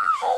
Ow!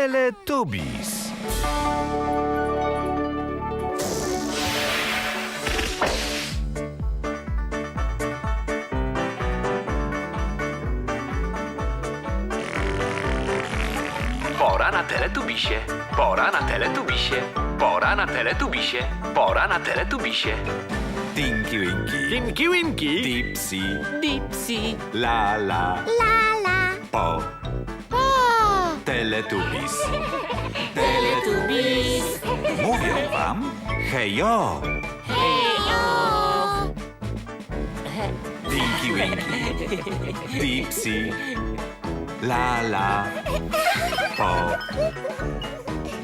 Teletubbies. Pora na teletubisie. Pora na teletubisie. Pora na teletubisie. Pora na teletubisie. Tinky Winky, Winki Winki. Dipsy, Dipsy. La La, Lala. Po, O. Teletubbies. Teletubbies. Mówią wam hejo. Tinky Winky, Dipsy, La La, Po,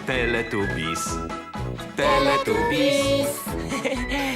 Teletubbies. Teletubbies.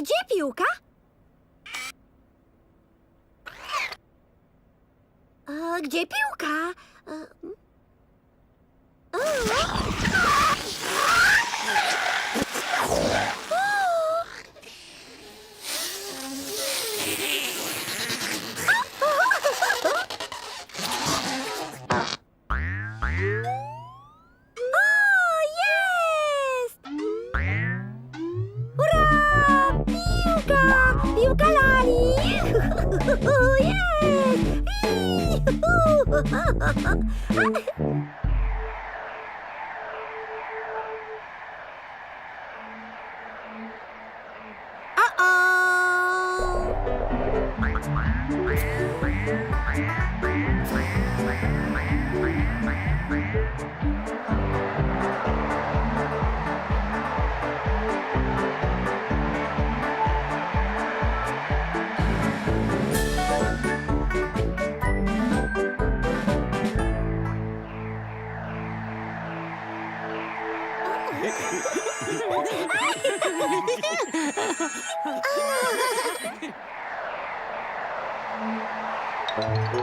Gdzie piłka? Gdzie piłka? あっ!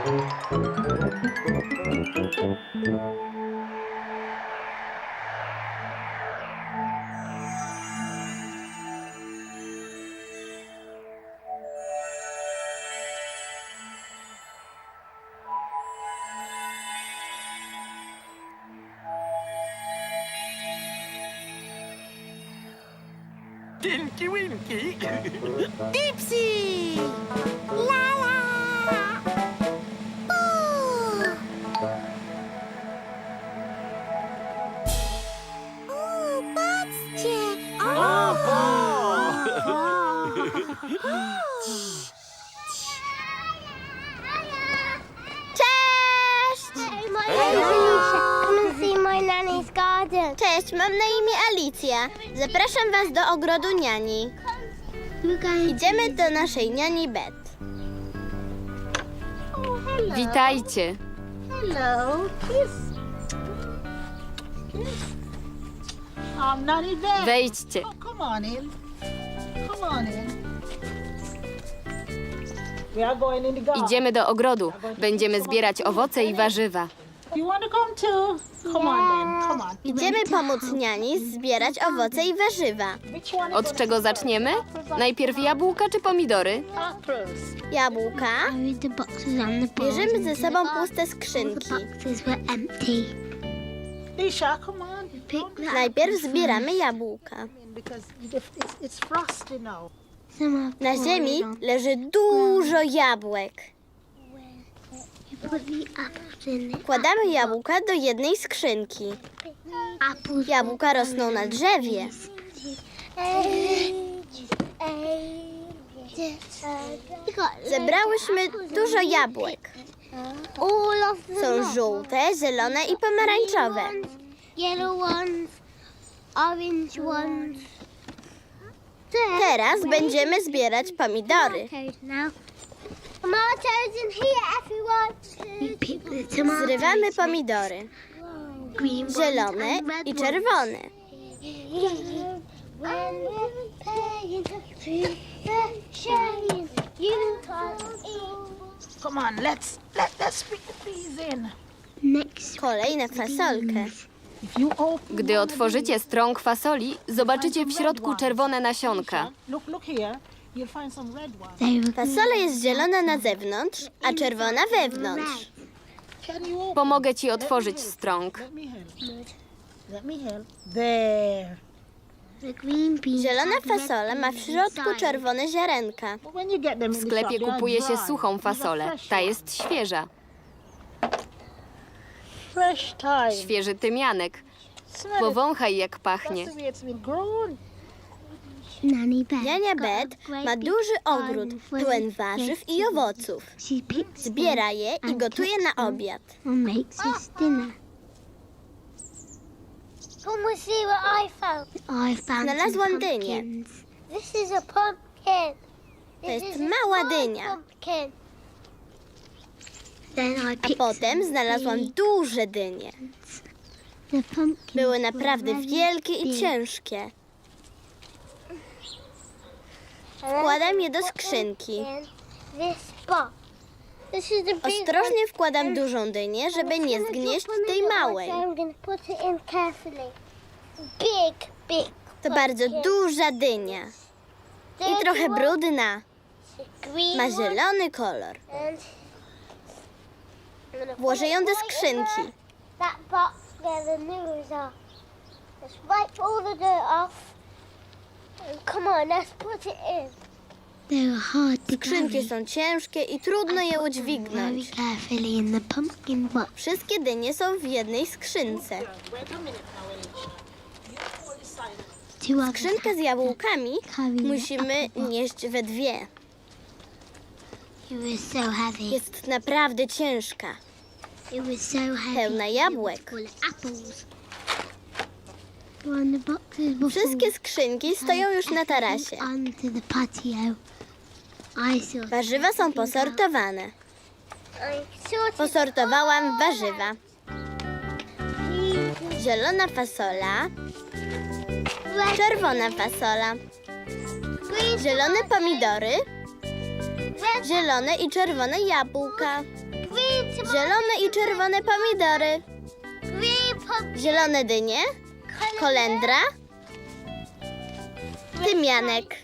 Thank you. Cześć, mam na imię Alicja. Zapraszam was do ogrodu niani. Idziemy do naszej niani Bet. Witajcie. Hello, kiss. I'm not in bed. Wejdźcie. Oh, come on in. Come on in. We are going in the garden. Idziemy do ogrodu. Będziemy zbierać owoce i warzywa. You want to come too? Come on then. Come on. Idziemy pomóc niani zbierać owoce i warzywa. Which one? Od czego zaczniemy? Najpierw jabłka czy pomidory? Apples. Jabłka. Carried the boxes and the bowls Bierzemy ze sobą puste skrzynki. The boxes were empty. Lisha, come on. Pick the Najpierw zbieramy jabłka. Because it's, it's frosty now. Some are Na falling ziemi on. leży dużo jabłek. Wkładamy jabłka do jednej skrzynki. Jabłka rosną na drzewie. Zebrałyśmy dużo jabłek. Są żółte, zielone i pomarańczowe. Teraz będziemy zbierać pomidory. Zrywamy pomidory. Zielone i czerwone. Come on, let's let let's the peas in. Next, Kolej na fasolkę. Gdy otworzycie strąg fasoli, zobaczycie w środku czerwone nasionka. Look, look here. Fasola jest zielona na zewnątrz, a czerwona wewnątrz. Pomogę ci otworzyć strąg. Zielona fasola ma w środku czerwone ziarenka. W sklepie kupuje się suchą fasolę. Ta jest świeża. Świeży tymianek. Powąchaj jak pachnie. Jania Bet ma duży ogród pełen warzyw i owoców. Zbiera je i gotuje na obiad. Znalazłam dynię. To jest mała dynia. A potem znalazłam duże dynie. Były naprawdę wielkie i ciężkie. Wkładam je do skrzynki. Ostrożnie wkładam dużą dynię, żeby nie zgnieść tej małej. To bardzo duża dynia i trochę brudna. Ma zielony kolor. Włożę ją do skrzynki. Come on, let's put it in. They were hard to Skrzynki carry. są ciężkie i trudno je Very udźwignąć. carefully in the pumpkin box. Wszystkie dynie są w jednej skrzynce. Two others Skrzynkę z jabłkami carry the musimy nieść we dwie. It was so heavy. Jest naprawdę ciężka. It was so heavy. Pełna jabłek. Full of apples. When the boxes were Wszystkie skrzynki stoją już na tarasie. Warzywa są posortowane. Posortowałam warzywa. Zielona fasola, czerwona fasola, zielone pomidory, zielone i czerwone jabłka, zielone i czerwone pomidory, zielone dynie, kolendra, tymianek.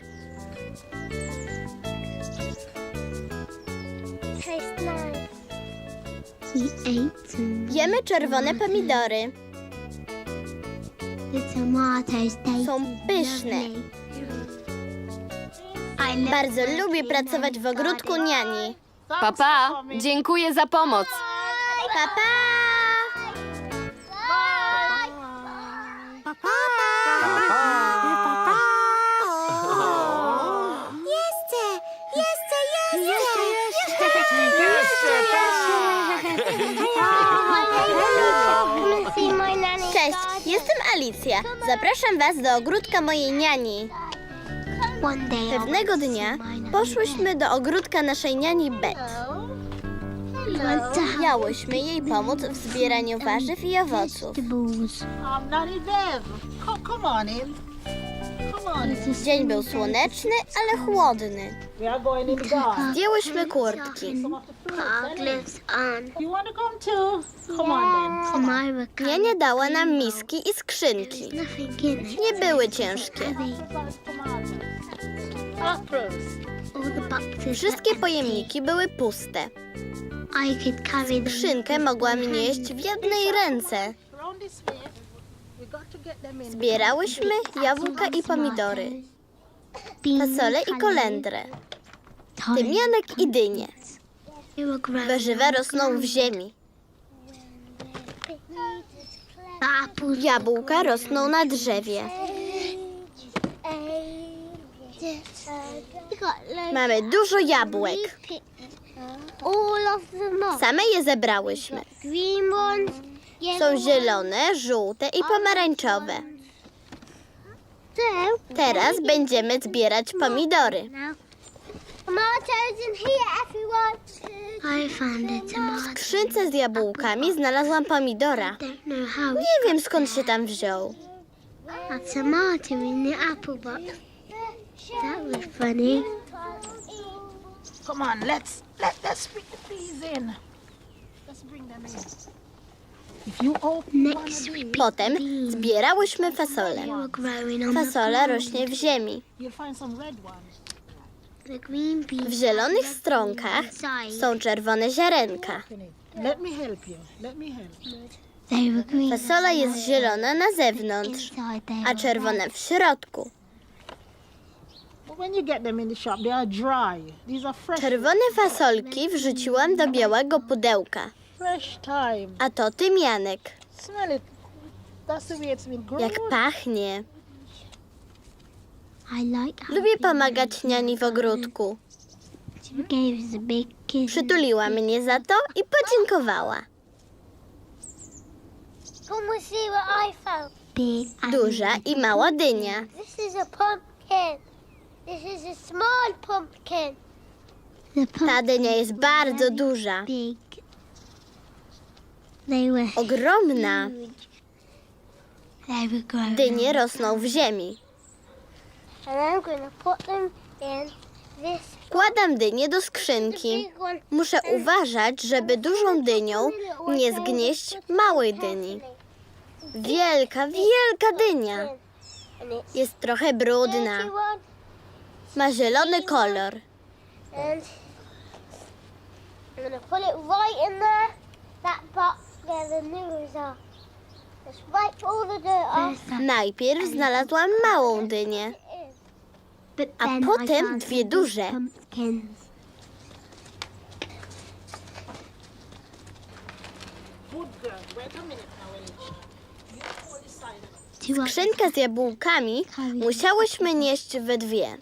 Jemy czerwone pomidory. Są pyszne. Bardzo lubię pracować w ogródku niani. Papa, dziękuję za pomoc. Pa, Jeszcze, jeszcze, jeszcze! Cześć, jestem Alicja. Zapraszam Was do ogródka mojej niani. Pewnego dnia poszłyśmy do ogródka naszej niani Bet. Miałyśmy jej pomóc w zbieraniu warzyw i owoców. Vegetables. Nanny Bev, come, come on in. Come on in. Dzień był słoneczny, ale chłodny. We are going in the garden. Zdjęłyśmy kurtki. Some of the Put fruits. our gloves on. You want to come too? Come on then. Samira Niania dała nam miski i skrzynki. nothing in it. Nie były ciężkie. Heavy. Apples. All the boxes. Wszystkie pojemniki były puste. Skrzynkę mogłam nieść w jednej ręce. Zbierałyśmy jabłka i pomidory, fasole i kolendrę, tymianek i dynie. Warzywa rosną w ziemi. Jabłka rosną na drzewie. Mamy dużo jabłek. All of them up. Same je zebrałyśmy. Green ones. Są zielone, żółte i pomarańczowe. So, Teraz będziemy zbierać pomidory. now. Tomatoes in here, everyone. I found a tomato. W skrzynce z jabłkami znalazłam pomidora. Don't know how. Nie wiem skąd się tam wziął. A tomato in the apple box. That was funny. Come on, let's let let's bring the peas in. Let's bring them in. If you open Next we picked Potem beans. zbierałyśmy growing on the Fasola rośnie w ziemi. you'll find some red ones. The green beans. W zielonych stronkach są czerwone ziarenka. Let me help you. Let me help. They were green. Fasola jest zielona na zewnątrz, Inside they a were czerwona w środku. Czerwone fasolki wrzuciłam do białego pudełka, Fresh time. a to tymianek. Smell it. That's the way it's been grown. Jak pachnie. I like how Lubię pomagać niani w ogródku. Przytuliła mnie za to i podziękowała. Come and see what I found. Big and Duża i mała dynia. This is a small pumpkin. the Ta dynia jest bardzo duża, big. They were ogromna. huge. They were growing. Dynie rosną w ziemi. And I'm going to put them in this Wkładam dynię do skrzynki. big one. Muszę uważać, żeby dużą dynią nie zgnieść małej dyni. Wielka, wielka dynia. And it's Jest trochę brudna. dirty one. Ma zielony kolor. And I'm going to put it right in there. That box where the noodles are. Just wipe all the dirt off. There's that. Najpierw znalazłam małą dynię, But a then I potem found dwie some duże. Pumpkins. Two of Skrzynkę z jabłkami musiałyśmy nieść we dwie.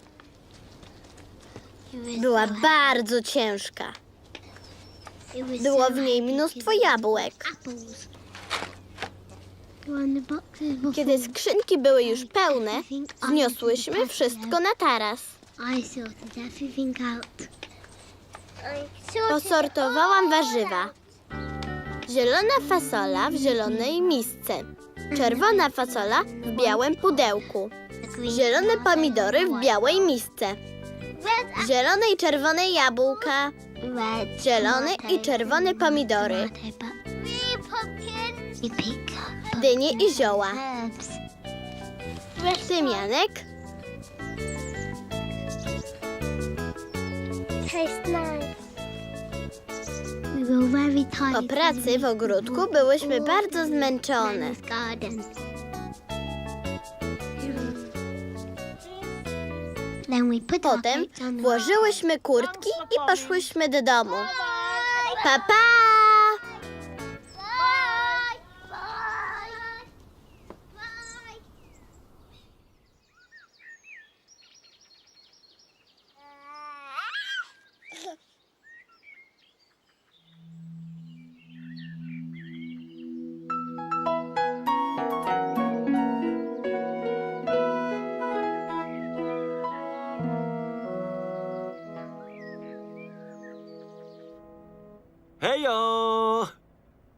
Była bardzo ciężka. Było w niej mnóstwo jabłek. Kiedy skrzynki były już pełne, zniosłyśmy wszystko na taras. Posortowałam warzywa. Zielona fasola w zielonej misce. Czerwona fasola w białym pudełku. Zielone pomidory w białej misce. Zielone i czerwone jabłka. Zielone i czerwone pomidory. Dynie i zioła. Tymianek. Po pracy w ogródku byłyśmy bardzo zmęczone. Potem włożyłyśmy kurtki i poszłyśmy do domu. Pa, pa!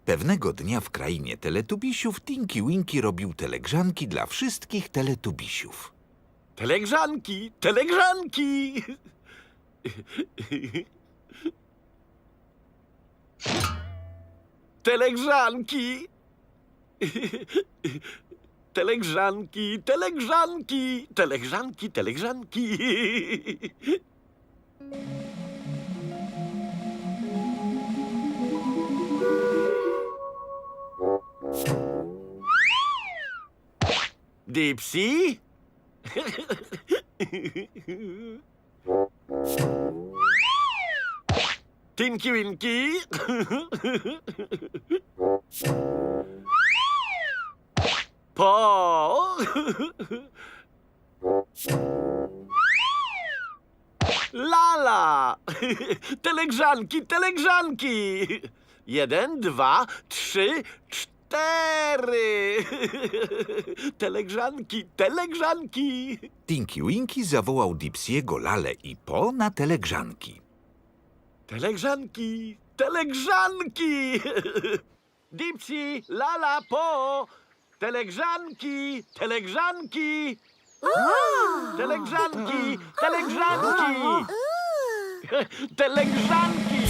Pewnego dnia w krainie teletubisiów Tinky Winky robił telegrzanki dla wszystkich teletubisiów. Telegrzanki, telegrzanki! Telegrzanki! Telegrzanki, telegrzanki, telegrzanki, telegrzanki. Dipsy? Tinky Winky? Po? Lala! Telegrzanki, telegrzanki! Jeden, dwa, trzy, cztery! Telegrzanki, telegrzanki! Tinky Winky zawołał Dipsiego, Lale i Po na telegrzanki. Telegrzanki, telegrzanki! Dipsy, lala, po! Telegrzanki, telegrzanki! Telegrzanki, telegrzanki! Telegrzanki!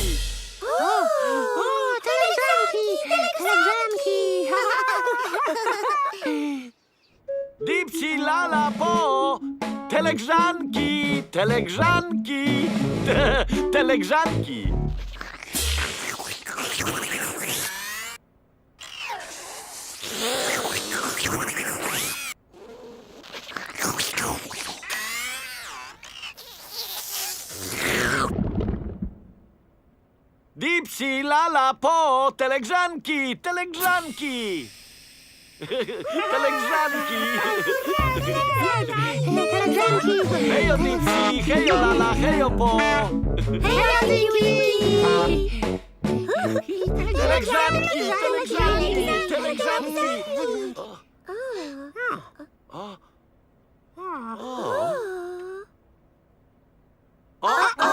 Telegrzanki, telegrzanki! Te, telegrzanki! Dipsy, lala, po! Telegrzanki, telegrzanki! Telegrzanki! Hejo Dipsy, hejo lala, hejo po! Telegrzanki, telegrzanki, telegrzanki! O. O. O. O.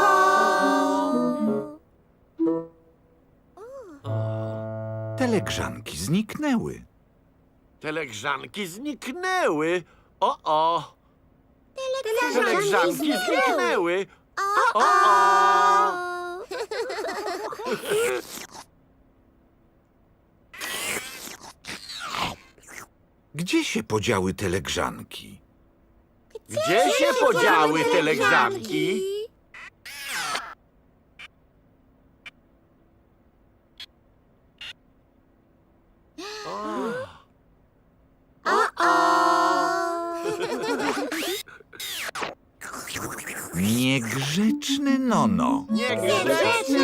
Telegrzanki zniknęły. Telegrzanki zniknęły. O, o. Telegrzanki zniknęły. O, o. Gdzie się podziały telegrzanki? Gdzie się podziały telegrzanki? Niegrzeczny Nono. Niegrzeczny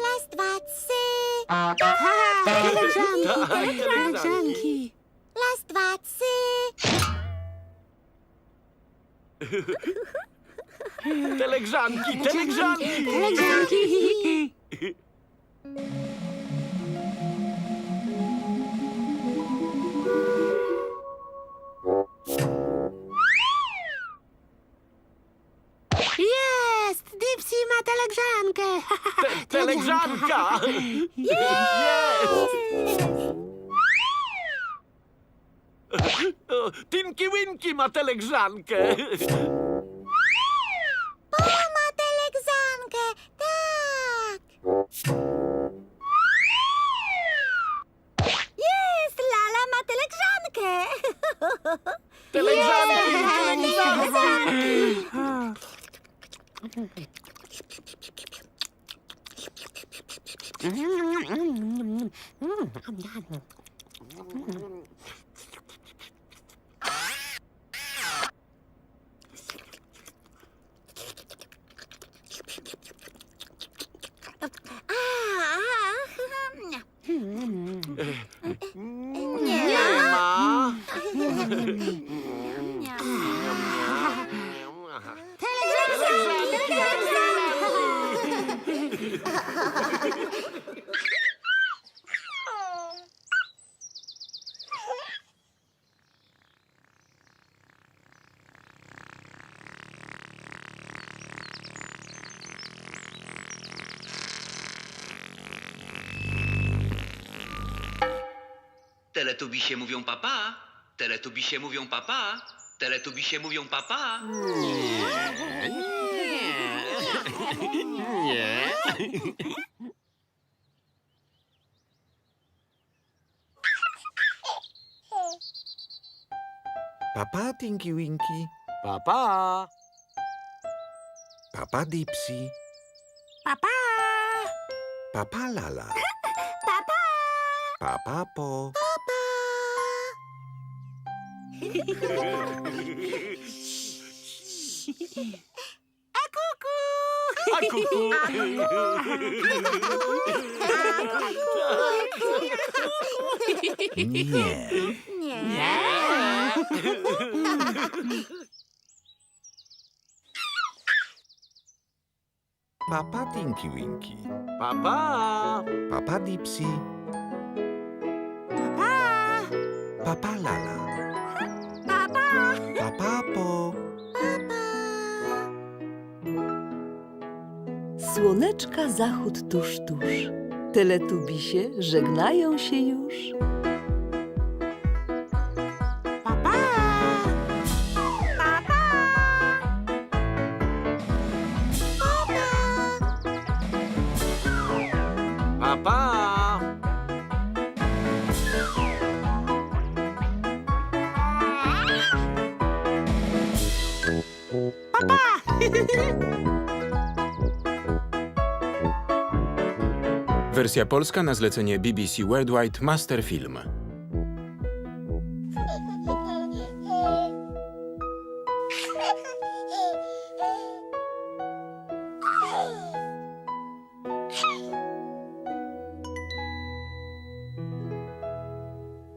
Raz, dwa, trzy. Tak, telegrzanki. Raz, Telegrzanki, telegrzanki! Telegrzanki! Jest! Dipsy ma telegrzankę! Te, telegrzanka! Jest! Tinky Winky ma telegrzankę! Nie Teletubisie mówią papa. Teletubisie mówią papa. Teletubisie mówią papa. Papa Tinky Winky, Papa! papa Dipsy, Papa, papa Lala, papa, papa Po, a kuku. A kuku! nie. Nie. Papa Tinky Winky, Papa! papa Dipsy, Papa, papa Lala. Papa Po. Słoneczka zachód tuż, tuż. Teletubisie żegnają się już. Papa! Papa! Papa! Wersja polska na zlecenie BBC Worldwide Master Film.